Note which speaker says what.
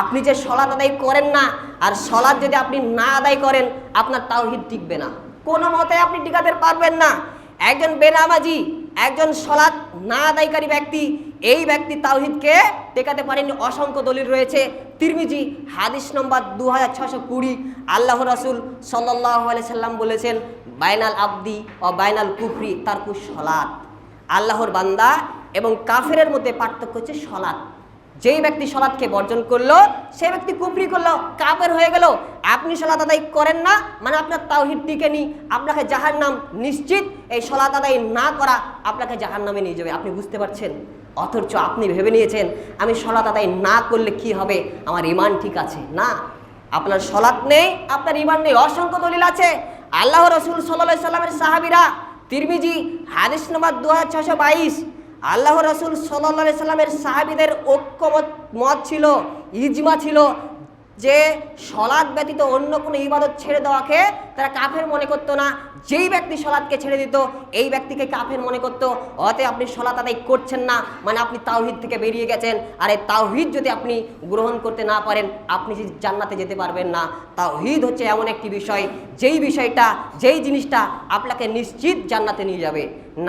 Speaker 1: আপনি যে সলাৎ আদায় করেন না, আর সলাৎ যদি আপনি না আদায় করেন, আপনার তাওহিদ টিকবে না। কোনো মতে আপনি টিকাতে পারবেন না। একজন বেনামাজি, একজন সলাৎ না আদায়কারী ব্যক্তি, এই ব্যক্তি তাওহিদকে টেকাতে পারেনি অসংখ্য দলিল রয়েছে। তিরমিজি, হাদিস নম্বর দু হাজার ছশো কুড়ি। আল্লাহ রসুল সাল্লাহ সাল্লাম বলেছেন, বাইনাল আব্দি ও বাইনাল কুফরি তার কু সলাৎ। আল্লাহর বান্দা এবং কাফেরের মধ্যে পার্থক্য হচ্ছে সলাৎ। যেই ব্যক্তি সলাৎকে বর্জন করল, সেই ব্যক্তি কুফরি করল, কাফের হয়ে গেল। আপনি সলাৎ আদায় করেন না মানে আপনার তাওহিদ টিকে নি, আপনাকে জাহার নাম নিশ্চিত, এই সলাৎ আদায় না করা আপনাকে জাহার নামে নিয়ে যাবে। আপনি বুঝতে পারছেন? অথচ আপনি ভেবে নিয়েছেন, আমি সলাৎ আদায় না করলে কি হবে? আমার ইমান ঠিক আছে? না। আপনার সলাৎ নেই, আপনার ইমান নেই। অসংখ্য দলিল আছে। আল্লাহ রসুল সাল্লাহ সাল্লামের সাহাবিরা, তিরমিজি, হাদিস নম্বর দু হাজার ছশো বাইশ। আল্লাহ রসুল সাল্লা সাল্লামের সাহাবিদের ঐক্যমত, মত ছিল, ইজমা ছিল যে সলাদ ব্যতীত অন্য কোনো ইবাদত ছেড়ে দেওয়াকে তারা কাফের মনে করতো না। যেই ব্যক্তি সলাদকে ছেড়ে দিত, এই ব্যক্তিকে কাফের মনে করতো। অতে আপনি সলাত আদায় করছেন না মানে আপনি তাওহিদ থেকে বেরিয়ে গেছেন। আর এই তাওহিদ যদি আপনি গ্রহণ করতে না পারেন, আপনি জান্নাতে যেতে পারবেন না। তাওহিদ হচ্ছে এমন একটি বিষয়, যেই বিষয়টা, যেই জিনিসটা আপনাকে নিশ্চিত জান্নাতে নিয়ে যাবে।